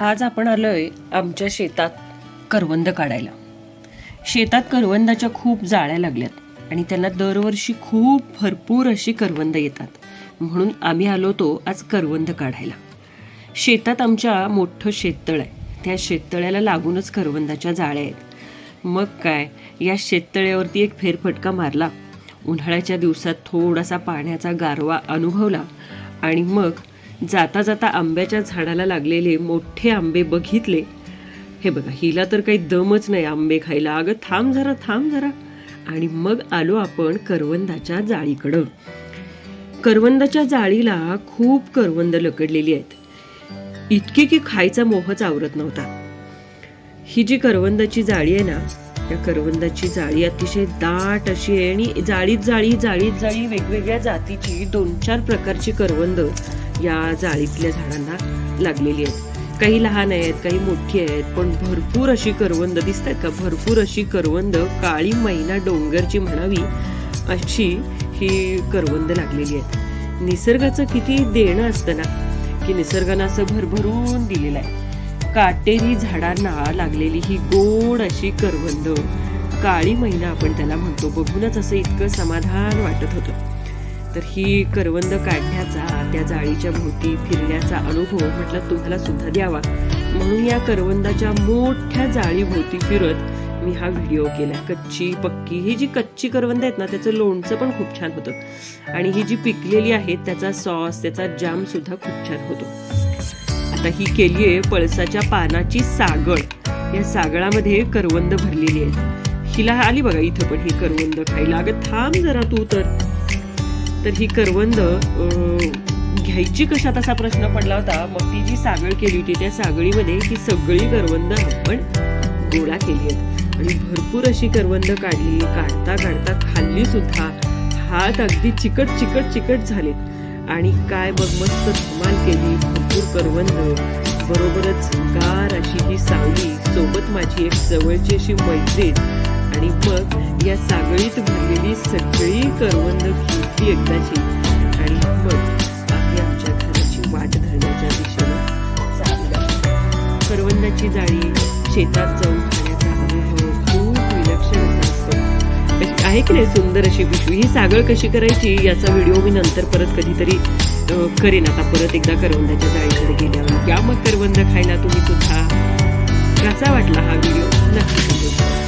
आज आपण आलो आहे आमच्या शेतात करवंद काढायला. शेतात करवंदाच्या खूप जाळ्या लागल्यात आणि त्यांना दरवर्षी खूप भरपूर अशी करवंद येतात. म्हणून आम्ही आलो होतो आज करवंद काढायला. शेतात आमच्या मोठं शेततळ आहे. त्या शेततळ्याला लागूनच करवंदाच्या जाळ्या आहेत. मग काय या शेततळ्यावरती एक फेरफटका मारला. उन्हाळ्याच्या दिवसात थोडासा पाण्याचा गारवा अनुभवला आणि मग जाता जाता आंब्याच्या झाडाला लागलेले मोठे आंबे बघितले. हे बघा हिला तर काही दमच नाही आंबे खायला. अगं थांब जरा थांब जरा. आणि मग आलो आपण करवंदाच्या जाळीकडं. करवंदाच्या जाळीला खूप करवंद लकडलेली आहेत. इतकी की खायचा मोहच आवरत नव्हता. ही जी करवंदाची जाळी आहे ना त्या करवंदाची जाळी अतिशय दाट अशी आहे आणि जाळीत जाळी जाळीत जाळी वेगवेगळ्या जातीची दोन चार प्रकारची करवंद या जाळीतल्या झाडांना लागलेली आहेत. काही लहान आहेत काही मोठी आहेत पण भरपूर अशी करवंद दिसत आहेत का? भरपूर अशी करवंद काळी मैना डोंगरची म्हणावी अशी ही करवंद लागलेली आहेत. निसर्गाचं किती देणं असतं ना की निसर्गानं असं भरभरून दिलेलं आहे. काटेरी झाडांना लागलेली ही गोड अशी करवंद काळी महिना आपण त्याला म्हणतो. बघूनच असं इतकं समाधान वाटत होतं. तर ही करवंद काढण्याचा त्या जाळीच्या भोवती फिरण्याचा अनुभव म्हटलं तुम्हाला सुद्धा द्यावा. म्हणून या करवंदाच्या मोठ्या जाळीभोवती फिरत मी हा व्हिडिओ केला. कच्ची पक्की. ही जी कच्ची करवंद आहेत ना त्याचं लोणचं पण खूप छान होतं. आणि ही जी पिकलेली आहेत त्याचा सॉस त्याचा जाम सुद्धा खूप छान होतो. आता ही केली आहे पळसाच्या पानाची सागळ. या सागळामध्ये करवंद भरलेली आहे हिला आली बघा इथं पण ही करवंद. खायला अगं थांब जरा तू तर. तर ही करवंद घ्यायची कशात असा प्रश्न पडला होता? मग ती जी सागळ केली होती त्या सागळीमध्ये ही सगळी करवंद आपण गोळा केली आहेत. आणि भरपूर अशी करवंद काढली काढता काढता खाल्ली सुद्धा. हात अगदी चिकट चिकट चिकट झालेत. आणि काय बघ मस्त धमाल केली भरपूर करवंद. बरोबरच गार अशी ही सावली सोबत माझी एक जवळची अशी मैत्रीण. आणि मग या सागळीत भरलेली सगळी करवंद ती एकदाची. आणि मग आम्ही आमच्या घराची वाट धरण्याच्या दिशेने चाललो. करवंदाची जाळी शेतात जाऊन खाण्याचा अनुभव खूप विलक्षण असा असतो आहे की नाही सुंदर अशी पिशवी? ही सागळ कशी करायची याचा व्हिडिओ मी नंतर परत कधीतरी करेन. आता परत एकदा करवंदाच्या जाळीकडे गेल्यावर. या मग करवंद खायला तुम्ही सुद्धा कसा वाटला हा व्हिडिओ? नक्की